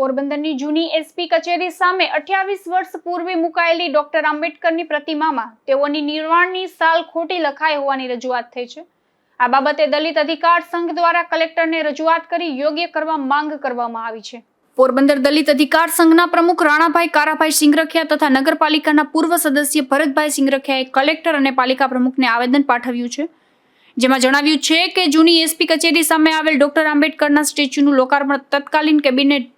પોરબંદરની જૂની એસપી કચેરી સામે અઠ્યાવીસ વર્ષ પૂર્વે મુકાયેલી ડોક્ટર આંબેડકરની પ્રતિમામાં તેઓની નિર્વાણની સાલ ખોટી લખાઈ હોવાની રજૂઆત થઈ છે. આ બાબતે દલિત અધિકાર સંઘ દ્વારા કલેક્ટરને રજૂઆત કરી યોગ્ય કરવા માંગ કરવામાં આવી છે. પોરબંદર દલિત અધિકાર સંઘના પ્રમુખ રાણાભાઈ કારાભાઈ સિંગરખિયા તથા નગરપાલિકાના પૂર્વ સદસ્ય ભરતભાઈ સિંગરખિયાએ કલેક્ટર અને પાલિકા પ્રમુખને આવેદન પાઠવ્યું છે. જેમાં જણાવ્યું છે કે જૂની એસપી કચેરી સામે આવેલ ડોક્ટર આંબેડકરના સ્ટેચ્યુનું લોકાર્પણ તત્કાલીન કેબિનેટ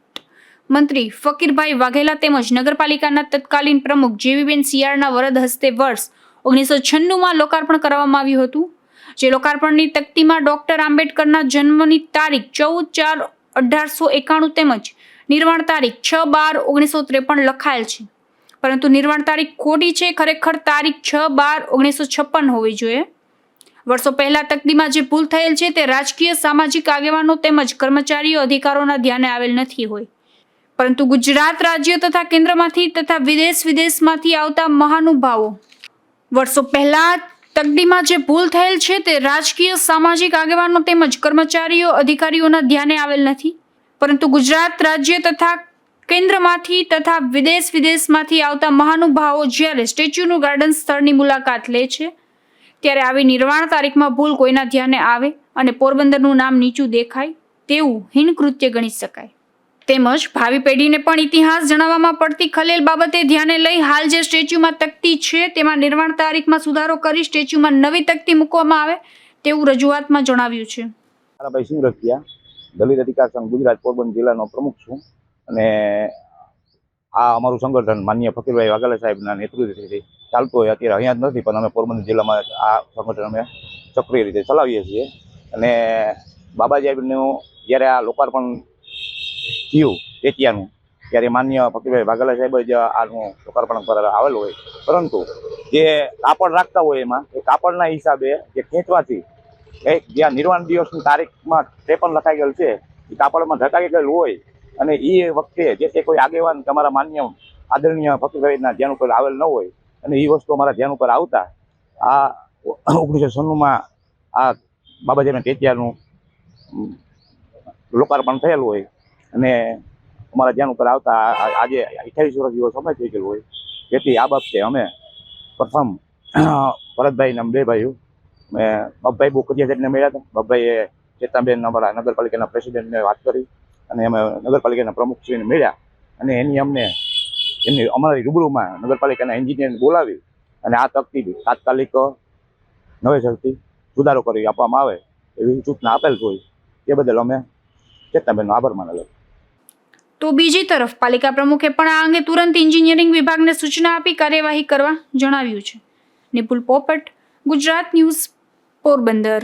મંત્રી ફકીરભાઈ વાઘેલા તેમજ નગરપાલિકાના તત્કાલીન પ્રમુખ જેવીબેન સિયાળના વરદ હસ્તે વર્ષ ઓગણીસો છન્નુંમાં લોકાર્પણ કરવામાં આવ્યું હતું, જે લોકાર્પણની તકતીમાં ડોક્ટર આંબેડકરના જન્મની તારીખ ચૌદ ચાર અઢારસો એકાણું તેમજ નિર્વાણ તારીખ છ બાર ઓગણીસો ત્રેપન લખાયેલ છે. પરંતુ નિર્વાણ તારીખ ખોટી છે? ખરેખર તારીખ છ બાર ઓગણીસો છપ્પન હોવી જોઈએ. વર્ષો પહેલા તકદીમાં જે ભૂલ થયેલ છે તે રાજકીય, સામાજિક આગેવાનો તેમજ કર્મચારીઓ અધિકારોના ધ્યાને આવેલ નથી હોય. પરંતુ ગુજરાત રાજ્ય તથા કેન્દ્રમાંથી તથા વિદેશ વિદેશમાંથી આવતા મહાનુભાવો વર્ષો પહેલા તકદીમાં જે ભૂલ થયેલ છે તે રાજકીય, સામાજિક આગેવાનો તેમજ કર્મચારીઓ, અધિકારીઓના ધ્યાને આવેલ નથી. પરંતુ ગુજરાત રાજ્ય તથા કેન્દ્રમાંથી તથા વિદેશ વિદેશમાંથી આવતા મહાનુભાવો જ્યારે સ્ટેચ્યુનું ગાર્ડન સ્થળની મુલાકાત લે છે, ત્યારે આવી નિર્વાણ તારીખમાં ભૂલ કોઈના ધ્યાને આવે અને પોરબંદરનું નામ નીચું દેખાય તેવું હીન કૃત્ય ગણી શકાય. તેમજ ભાવિ પેઢીને પણ ઇતિહાસ જણાવવામાં પડતી ખલેલ બાબતે ધ્યાને લઈ હાલ જે સ્ટેચ્યુમાં તકતી છે, તેમાં નિર્માણ તારીખમાં સુધારો કરી સ્ટેચ્યુમાં નવી તકતી મૂકવામાં આવે તેવું રજૂઆતમાં જણાવ્યું છે. મારાભાઈ સિંહ દલિત અધિકાર સંઘ, ગુજરાત પોરબંદર જિલ્લાનો પ્રમુખ છું અને આ અમારું સંગઠન માન્ય ફકીરભાઈ વાઘેલા સાહેબના નેતૃત્વથી ચાલતું હોય અત્યારે અહીંયા જ નથી, પણ અમે પોરબંદર જિલ્લામાં આ સંગઠન અમે સક્રિય રીતે ચલાવીએ છીએ. અને બાબા સાહેબનું જ્યારે આ લોકાર્પણ થયું એટિયાનું ત્યારે માન્ય ફકીરભાઈ વાઘેલા સાહેબ જ આનું લોકાર્પણ પર આવેલું હોય. પરંતુ જે કાપડ રાખતા હોય એમાં, એ કાપડના હિસાબે જે ખેંચવાથી એક જ્યાં નિર્વાણ દિવસની તારીખમાં ત્રેપન લખાઈ ગયેલ છે, એ કાપડમાં ઢકાઈ ગયેલું હોય. અને એ વખતે જે તે કોઈ આગેવાન તમારા માન્ય આદરણીય ફકીરભાઈના ધ્યાન ઉપર આવેલ ન હોય, અને એ વસ્તુ અમારા ધ્યાન ઉપર આવતા, આ ઓગણીસો છન્નુંમાં આ બાબાજીના ટેટિયાનું લોકાર્પણ થયેલું હોય અને અમારા ધ્યાન ઉપર આવતા આજે અઠ્યાવીસ વર્ષ જેવો સમય થઈ ગયો હોય. જેથી આ બાબતે અમે પ્રથમ ભરતભાઈ અને બે ભાઈઓ. મેં બબ્બાઈ બોકરિયા જઈને મળ્યા હતા. બબ્બાઈએ ચેતાબેન અમારા નગરપાલિકાના પ્રેસિડેન્ટને વાત કરી અને અમે નગરપાલિકાના પ્રમુખશ્રીને મળ્યા. અને એની અમને એમની અમારી રૂબરૂમાં નગરપાલિકાના એન્જિનિયરને બોલાવી અને આ તકતી તાત્કાલિક નવેસરથી સુધારો કરી આપવામાં આવે એવી સૂચના આપેલ હોય. એ બદલ અમે ચેતનાબેનનો આભાર માનેલો તો બીજી તરફ પાલિકા પ્રમુખે પણ આ અંગે તુરંત એન્જિનિયરિંગ વિભાગને સૂચના આપી કાર્યવાહી કરવા જણાવ્યું છે. નિપુલ પોપટ, ગુજરાત ન્યૂઝ, પોરબંદર.